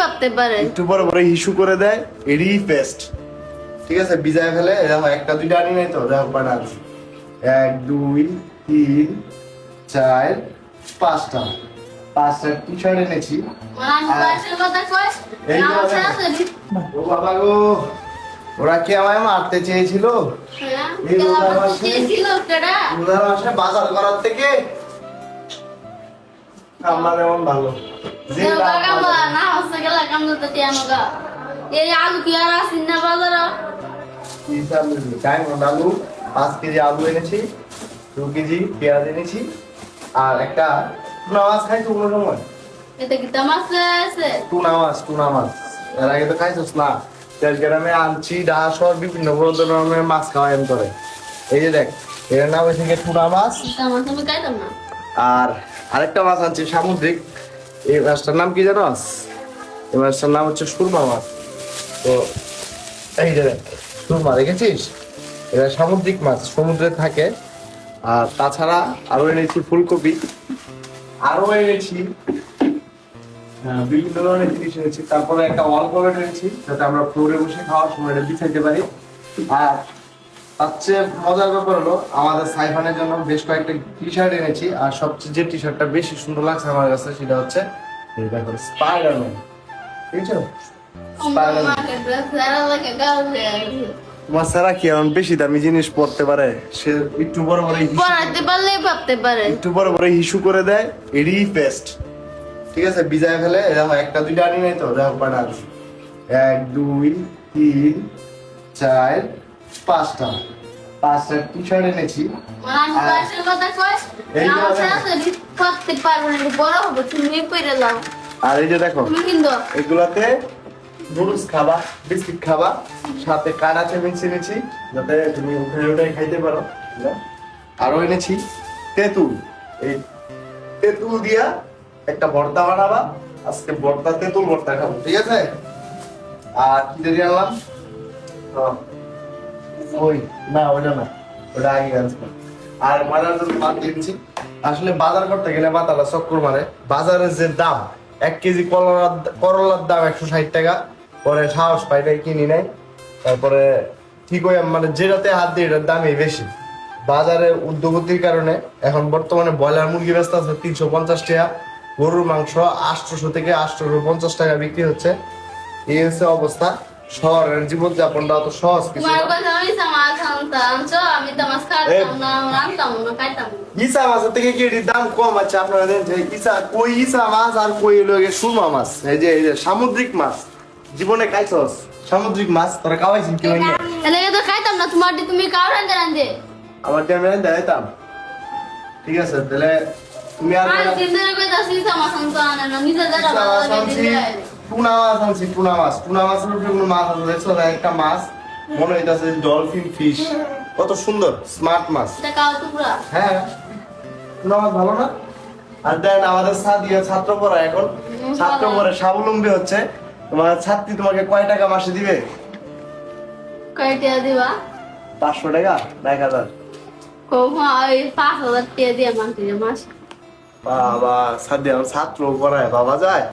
ভাবতে পারে। একটু পরে পরে হিসু করে দেয় এরই পেস্ট ঠিক আছে বিজায় ফেলে এরকম একটা দুইটা আনি নাই তো দেখো আনছি এক দুই তিন চার পাঁচটা। পাঁচটা এনেছি। ও বাবা গো ওরা কি আমায় মারতে চেয়েছিল? হ্যাঁ বাজার করার থেকে আমার এমন ভালো। না হচ্ছে গেলা এই আলু কি আর আসিন না বাজার হিসাব মিলিয়ে। তাই না, আলু পাঁচ কেজি আলু এনেছি দু কেজি পেঁয়াজ এনেছি আর একটা টুনা মাছ খাইছো কোনো সময়। এটা কি তামাস আছে? টুনা মাছ টুনা মাছ। এর আগে তো খাইছোস না? সহ বিভিন্ন ধরনের মাছ খাওয়াই করে। এই যে দেখ এর নাম গিয়ে টুনা মাছ। তামাস আমি খাইতাম না। আর আরেকটা মাছ আনছি সামুদ্রিক। এই মাছটার নাম কি জানোস এই মাছটার নাম হচ্ছে সুরমা মাছ। তো এই যে সুরমা, দেখেছিস? এটা সামুদ্রিক মাছ, সমুদ্রে থাকে। আর তাছাড়া আরও এনেছি ফুলকপি আরও এনেছি বিভিন্ন ধরনের জিনিস এনেছি। তারপরে একটা কভার এনেছি, যাতে আমরা ফ্লোরে বসে খাওয়ার সময় এটা বিছাইতে পারি। আর তার চেয়ে মজার ব্যাপার হলো আমাদের সাইফানের জন্য বেশ কয়েকটা টি শার্ট এনেছি আর সবচেয়ে যে টি শার্টটা বেশি সুন্দর লাগছে আমার কাছে সেটা হচ্ছে এই দেখো স্পাইডারম্যান ঠিক আছে তোমার সারা কি এমন বেশি দামি জিনিস পড়তে পারে? সে একটু বড় বড় হিসু পারলে ভাবতে পারে। একটু বড় বড় হিসু করে দেয় বেস্ট ঠিক আছে বিজায় ফেলে এরকম একটা দুইটা আনি নাই তো দেখো এক দুই তিন চার পাঁচটা। পাঁচটা টি শার্ট এনেছি আর এই যে দেখো। এগুলাতে নুডলস খাবা বিস্কিট খাবা সাথে কাটা চেমিন এনেছি যাতে তুমি উঠে উঠে খাইতে পারো। আরও এনেছি তেঁতুল। এই তেঁতুল দিয়া একটা ভর্তা বানাবা। আজকে ভর্তা তেঁতুল ভর্তা খাব ঠিক আছে? আর কি দেরি আনলাম? ওই, না, ওইটা না। ওটা আগে আর জন্য মাছ কিনছি আসলে বাজার করতে গেলে চক্কর মারে। বাজারের যে দাম, এক কেজি করলার করলার দাম একশো ষাট টাকা। পরে সাহস পাই নাই, কিনি নাই। তারপরে ঠিক মানে যেটাতে হাত দিই এটার দামই বেশি। বাজারে উদ্যোগতির কারণে এখন বর্তমানে ব্রয়লার মুরগি ব্যস্ত আছে তিনশো পঞ্চাশ টাকা। গরুর মাংস আটশোশো থেকে আটশোশো পঞ্চাশ টাকা বিক্রি হচ্ছে। এই হচ্ছে অবস্থা। শহরের অত সহজ কিছু ইসা মাছের থেকে কি দাম কম আছে? আপনারা যে ইসা কই ইসা মাছ আর কই সুরমা মাছ? এই যে এই যে সামুদ্রিক মাছ। জীবনে খাইছস সামুদ্রিক মাছ? তোরা খাওয়াইছিস কি না এলাকে তো খাইতাম না তোমার তুমি কাউ রান্ধে রান্ধে আমার দিয়ে আমি দেখাইতাম ঠিক আছে তাহলে তুমি আর আর না নিজে যারা টুনা মাছ আনছি টুনা মাছ। টুনা মাছের উপরে কোনো মাছ আছে? দেখছ না একটা মাছ। মনে হইতাছে ডলফিন ফিশ কত সুন্দর স্মার্ট মাছ। এটা কাউ টুকরা? হ্যাঁ টুনা মাছ ভালো না? আর দেন আমাদের সাদিয়া ছাত্র পড়া এখন। ছাত্র পড়ে স্বাবলম্বী হচ্ছে। তোমার ছাত্রী তোমাকে কয় টাকা মাসে দিবে? কয়টা দিবা? পাঁচশো টাকা? না এক হাজার। টাকা মানতে বাবা সাদিয়া ছাত্র পড়ায় বাবা যায়।